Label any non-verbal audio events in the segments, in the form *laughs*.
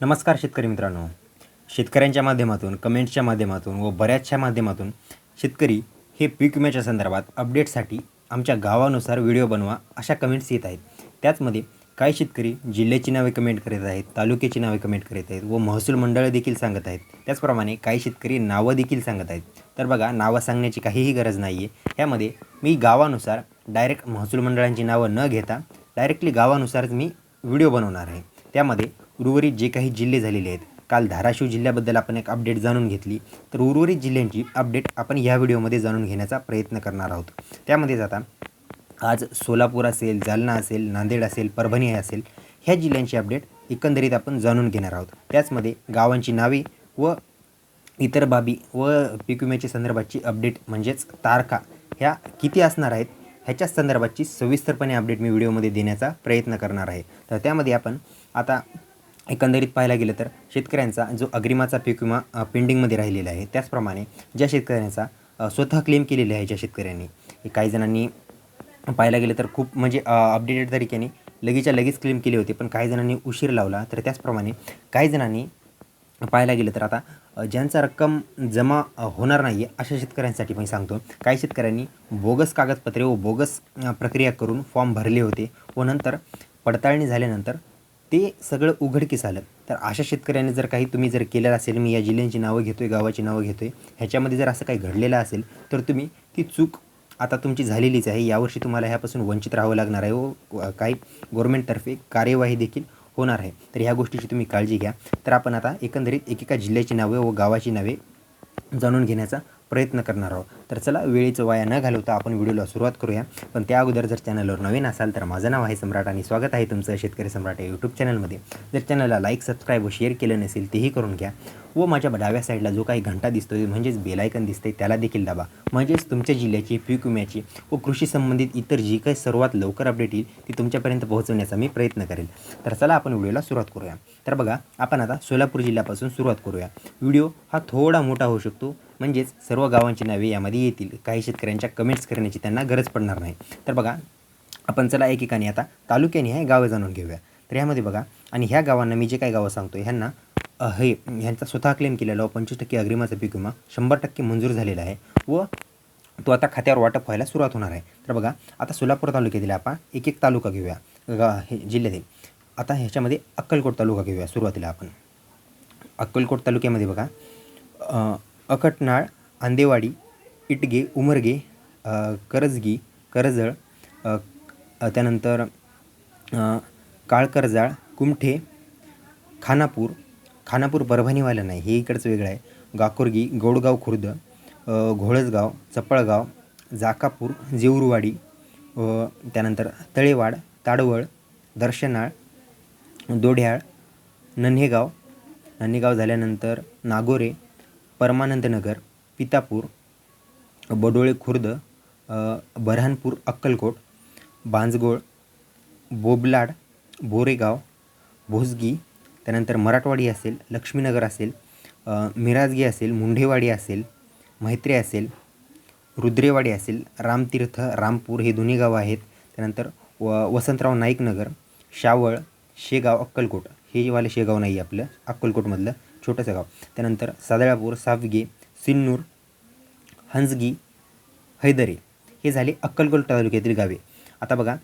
नमस्कार शेतकरी मित्रांनो. शेतकऱ्यांच्या माध्यमातून कमेंट्सच्या माध्यमातून व बऱ्याचशा माध्यमातून शेतकरी हे पीक विम्याच्या संदर्भात अपडेटसाठी आमच्या गावानुसार व्हिडिओ बनवा अशा कमेंट्स येत आहेत. त्याचमध्ये काही शेतकरी जिल्ह्याची नावे कमेंट करीत आहेत तालुक्याची नावे कमेंट करीत आहेत व महसूल मंडळं देखील सांगत आहेत. त्याचप्रमाणे काही शेतकरी नावं देखील सांगत आहेत. तर बघा नावं सांगण्याची काहीही गरज नाही आहे ह्यामध्ये मी गावानुसार डायरेक्ट महसूल मंडळांची नावं न घेता डायरेक्टली गावानुसारच मी व्हिडिओ बनवणार आहे. त्यामध्ये उर्वरित जे काही जिल्हे झालेले आहेत काल धाराशिव जिल्ह्याबद्दल आपण एक अपडेट जाणून घेतली. तर उर्वरित जिल्ह्यांची अपडेट आपण या व्हिडिओमध्ये जाणून घेण्याचा प्रयत्न करणार आहोत. त्यामध्ये जाता आज सोलापूर असेल जालना असेल नांदेड असेल परभणी असेल ह्या जिल्ह्यांची अपडेट एकंदरीत आपण जाणून घेणार आहोत. त्याचमध्ये गावांची नावे व इतर बाबी व पीक विम्याच्या संदर्भाची अपडेट म्हणजेच तारखा ह्या किती असणार आहेत ह्याच्या संदर्भाची सविस्तरपणे अपडेट मी व्हिडिओमध्ये देण्याचा प्रयत्न करणार आहे. तर त्यामध्ये आपण आता एकंदरीत पाहायला गेलं तर शेतकऱ्यांचा जो अग्रिमाचा पीक विमा पेंडिंगमध्ये राहिलेला आहे त्याचप्रमाणे ज्या शेतकऱ्यांचा स्वतः क्लेम केलेले आहे ज्या शेतकऱ्यांनी काही जणांनी पाहायला गेलं तर खूप म्हणजे अपडेटेड तरीक्याने लगेचच्या लगेच क्लेम केले होते पण काही जणांनी उशीर लावला. तर त्याचप्रमाणे काही जणांनी पाहायला गेलं तर आता ज्यांचा रक्कम जमा होणार नाही आहे अशा शेतकऱ्यांसाठी मी सांगतो. काही शेतकऱ्यांनी बोगस कागदपत्रे व बोगस प्रक्रिया करून फॉर्म भरले होते व नंतर पडताळणी झाल्यानंतर ते सगळं उघडकीस आलं. तर अशा शेतकऱ्याने जर काही तुम्ही जर केलेलं असेल मी या जिल्ह्यांची नावं घेतो आहे गावाची नावं घेतो आहे ह्याच्यामध्ये जर असं काही घडलेलं असेल तर तुम्ही ती चूक आता तुमची झालेलीच आहे. यावर्षी तुम्हाला ह्यापासून वंचित राहावं लागणार आहे. व काही गव्हर्मेंटतर्फे कार्यवाही देखील होणार आहे. तर ह्या गोष्टीची तुम्ही काळजी घ्या. तर आपण आता एकंदरीत एकेका जिल्ह्याची नावे व गावाची नावे जाणून घेण्याचा प्रयत्न करणार आहोत. तर चला वेळेचं वाया न घालवता आपण व्हिडिओला सुरुवात करूया. पण त्या अगोदर जर चॅनलवर नवीन असाल तर माझं नाव आहे सम्राट आणि स्वागत आहे तुमचं शेतकरी सम्राट या यूट्यूब चॅनलमध्ये जर चॅनलला लाईक सबस्क्राईब व शेअर केलं नसेल तेही करून घ्या. व माझ्या डाव्या साईडला जो काही घंटा दिसतोय म्हणजेच बेलायकन दिसते त्याला देखील दाबा. म्हणजेच तुमच्या जिल्ह्याची पीक विम्याची व कृषी संबंधित इतर जी काही सर्वात लवकर अपडेट येईल ती तुमच्यापर्यंत पोहोचवण्याचा मी प्रयत्न करेल. तर चला आपण व्हिडिओला सुरुवात करूया. तर बघा आपण आता सोलापूर जिल्ह्यापासून सुरुवात करूया. व्हिडिओ हा थोडा मोठा होऊ शकतो. म्हणजेच सर्व गावांची नावे यामध्ये येतील काही शेतकऱ्यांच्या कमेंट्स करण्याची त्यांना गरज पडणार नाही. तर बघा आपण चला एकेकाने आता तालुक्याने हे गावं जाणून घेऊया. तर ह्यामध्ये बघा आणि ह्या गावांना मी जे काही गावं सांगतो ह्यांना हे ह्यांचा स्वतः क्लेम केलेला पंचवीस टक्के अग्रिमाचा पीक विमा शंभर टक्के मंजूर झालेला आहे व तो आता खात्यावर वाटप व्हायला सुरुवात होणार आहे. तर बघा आता सोलापूर तालुक्यातील आपण एक एक तालुका घेऊया. गा हे जिल्ह्यातील आता ह्याच्यामध्ये अक्कलकोट तालुका घेऊया सुरुवातीला आपण. अक्कलकोट तालुक्यामध्ये बघा अकटनाळ आंदेवाडी इटगे उमरगे करजगी करजळ त्यानंतर काळकरजाळ कुमठे खानापूर खानापूर परभणीवाला नाही हे इकडचं वेगळं आहे. गाकुर्गी गौडगाव खुर्द घोळसगाव चपळगाव जाकापूर जेऊरवाडी त्यानंतर तळेवाड ताडवळ दर्शनाळ दोढ्याळ नन्हेगाव नन्हेगाव झाल्यानंतर नागोरे परमानंदनगर पितापूर बडोळे खुर्द बऱ्हाणपूर अक्कलकोट बांजगोळ बोबलाड बोरेगाव भोसगी त्यानंतर मराठवाडी असेल लक्ष्मीनगर असेल मिराजगी असेल मुंढेवाडी असेल म्हैत्रे असेल रुद्रेवाडी असेल रामतीर्थ रामपूर हे दोन्ही गावं आहेत. त्यानंतर व वसंतराव नाईकनगर शावळ शेगाव अक्कलकोट. हे वाले शेगाव नाही आपलं अक्कलकोटमधलं छोटंसं गाव. त्यानंतर सादळापूर सावगे सिन्नूर हंजगी हैदरे हे झाले अक्कलकोट तालुक्यातील गावे. आता बघा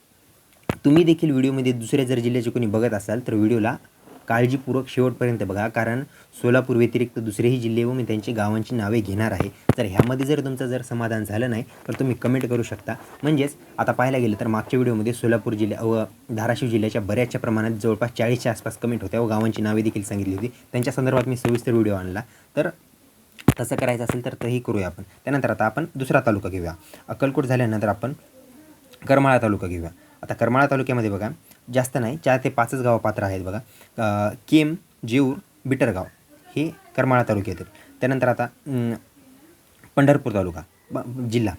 तुम्ही देखील व्हिडिओमध्ये दुसऱ्या जर जिल्ह्याचे कोणी बघत असाल तर व्हिडिओला काळजीपूर्वक शेवटपर्यंत बघा कारण सोलापूर व्यतिरिक्त दुसरेही जिल्हे व मी त्यांची गावांची नावे घेणार आहे. तर ह्यामध्ये जर तुमचं जर समाधान झालं नाही तर तुम्ही कमेंट करू शकता. म्हणजेच आता पाहायला गेलं तर मागच्या व्हिडिओमध्ये सोलापूर जिल्हा व धाराशिव जिल्ह्याच्या बऱ्याचशा प्रमाणात जवळपास चाळीसच्या आसपास कमेंट होत्या व गावांची नावे देखील सांगितली होती. त्यांच्या संदर्भात मी सविस्तर व्हिडिओ आणला. तर तसं करायचं असेल तर तेही करूया आपण. त्यानंतर आता आपण दुसरा तालुका घेऊया. अक्कलकोट झाल्यानंतर आपण करमाळा तालुका घेऊया. आता करमाळा तालुक्यामध्ये बघा जास्त नाही चार ते पाचच गावं पात्र आहेत बघा. केम जेऊर बिटरगाव हे करमाळा तालुक्यातील त्यानंतर आता पंढरपूर तालुका ब जिल्हा.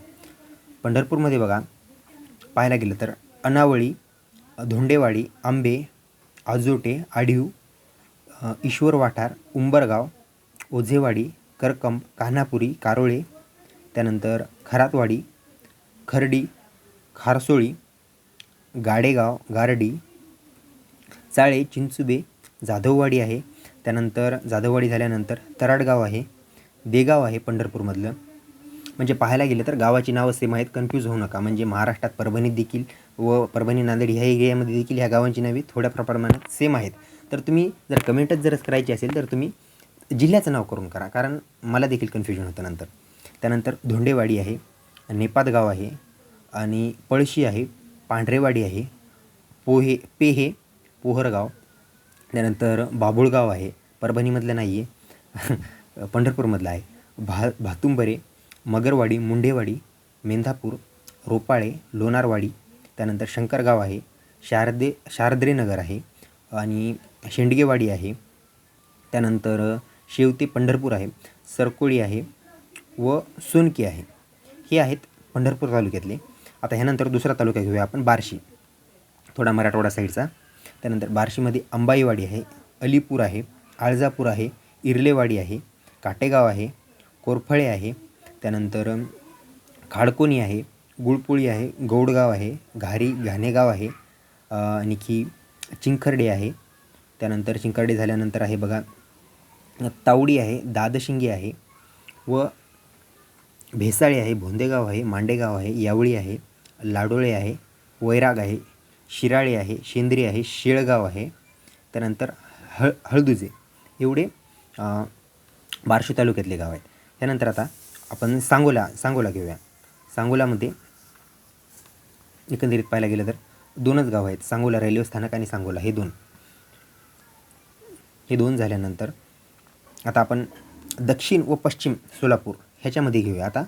पंढरपूरमध्ये बघा पाहायला गेलं तर अनावळी धोंडेवाडी आंबे आजोटे आढीव ईश्वर वाठार उंबरगाव ओझेवाडी करकंब कान्हापुरी कारोळे त्यानंतर खरातवाडी खर्डी खारसोळी गाडेगाव गारडी चाळे चिंचुबे जाधववाडी आहे. त्यानंतर जाधववाडी झाल्यानंतर तराडगाव आहे. देगाव आहे पंढरपूरमधलं. म्हणजे पाहायला गेलं तर गावाची नावं सेम आहेत. कन्फ्यूज होऊ नका. म्हणजे महाराष्ट्रात परभणीत देखील व परभणी नांदेड ह्या एरियामध्ये देखील ह्या गावांची नावे थोड्या प्रमाणात सेम आहेत. तर तुम्ही जर कमेंटच जर करायची असेल तर तुम्ही जिल्ह्याचं नाव करून करा कारण मला देखील कन्फ्युजन होतं नंतर. त्यानंतर धोंडेवाडी आहे नेपादगाव आहे आणि पळशी आहे पांढरेवाडी आहे पोहे पेहे पोहरगाव त्यानंतर बाभुळगाव आहे परभणीमधलं नाही आहे *laughs* पंढरपूरमधलं आहे भा भातुंबरे मगरवाडी मुंडेवाडी मेंधापूर रोपाळे लोणारवाडी त्यानंतर शंकरगाव आहे शारदे शारद्रेनगर आहे आणि शेंडगेवाडी आहे त्यानंतर शेवती पंढरपूर आहे सरकोळी आहे व सोनकी आहे. हे आहेत पंढरपूर तालुक्यातले. आता ह्यानंतर दुसरा तालुका घेऊया आपण बार्शी. थोडा मराठवाडा साईडचा. त्यानंतर बार्शीमध्ये अंबाईवाडी आहे अलीपूर आहे आळजापूर आहे इर्लेवाडी आहे काटेगाव आहे कोरफळे आहे. त्यानंतर खाडकोणी आहे गुळपोळी आहे गौडगाव आहे घारी घाणेगाव आहे आणखी चिंखर्डे आहे. त्यानंतर चिंखर्डे झाल्यानंतर आहे बघा तावडी आहे दादशिंगी आहे व भेसाळे आहे भोंदेगाव आहे मांडेगाव आहे यावळी आहे लाडोळे आहे वैराग आहे शिराळे आहे शेंद्री आहे शेळगाव आहे. त्यानंतर हळ हळदुजे एवढे बारशी बार्शी तालुक्यातले गाव आहेत. त्यानंतर आता आपण सांगोला सांगोला घेऊया. सांगोलामध्ये एकंदरीत पाहायला गेलं तर दोनच गाव आहेत सांगोला रेल्वे स्थानक आणि सांगोला. हे दोन. हे दोन झाल्यानंतर आता आपण दक्षिण व पश्चिम सोलापूर ह्याच्यामध्ये घेऊया. आता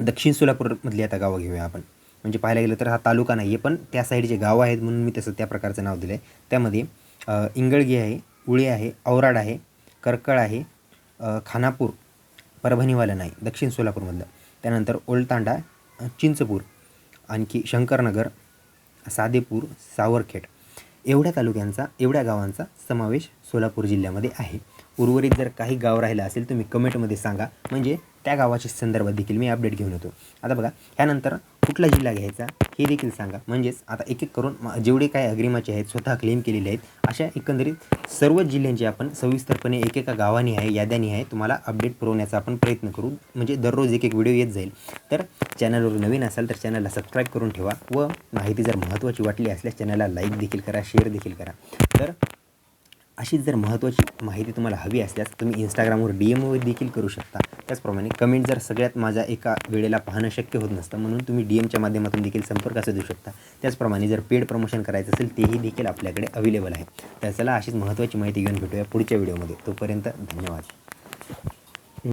दक्षिण सोलापूरमधली आता गावं घेऊया आपण. म्हणजे पाहायला गेलं तर हा तालुका नाही आहे पण त्या साईडचे गावं आहेत म्हणून मी तसं त्या प्रकारचं नाव दिलं आहे त्यामध्ये इंगळगी आहे उळे आहे औराड आहे करकळ आहे खानापूर परभणीवाला नाही दक्षिण सोलापूरमधलं. त्यानंतर ओलतांडा चिंचपूर आणखी शंकरनगर सादेपूर सावरखेड. एवढ्या तालुक्यांचा एवढ्या गावांचा समावेश सोलापूर जिल्ह्यामध्ये आहे. उर्वरित जर काही गाव राहिलं असेल तुम्ही कमेंटमध्ये सांगा. म्हणजे त्या गावाच्या संदर्भात देखील मी अपडेट घेऊन येतो. आता बघा ह्यानंतर कुठला जिल्हा घ्यायचा हे देखील सांगा. म्हणजेच आता एक एक करून जेवढे काय अग्रिमाचे आहेत स्वतः क्लेम केलेले आहेत अशा एकंदरीत सर्वच जिल्ह्यांची आपण सविस्तरपणे एकेका गावानी आहे याद्यानी आहे तुम्हाला अपडेट पुरवण्याचा आपण प्रयत्न करू. म्हणजे दररोज एक एक व्हिडिओ येत जाईल. तर चॅनलवर नवीन असाल तर चॅनलला सबस्क्राईब करून ठेवा व माहिती जर महत्त्वाची वाटली असल्यास चॅनलला लाईक देखील करा शेअर देखील करा. तर अशीच जर महत्त्वाची माहिती तुम्हाला हवी असल्यास तुम्ही इंस्टाग्रामवर डी एमवर देखील करू शकता. त्याचप्रमाणे कमेंट जर सगळ्यात माझ्या एका वेळेला पाहणं शक्य होत नसतं म्हणून तुम्ही डी एमच्या माध्यमातून देखील संपर्क साधू शकता. त्याचप्रमाणे जर पेड प्रमोशन करायचं असेल तेही देखील आपल्याकडे अवेलेबल आहे. तर चला अशीच महत्त्वाची माहिती घेऊन भेटूया पुढच्या व्हिडिओमध्ये तोपर्यंत धन्यवाद.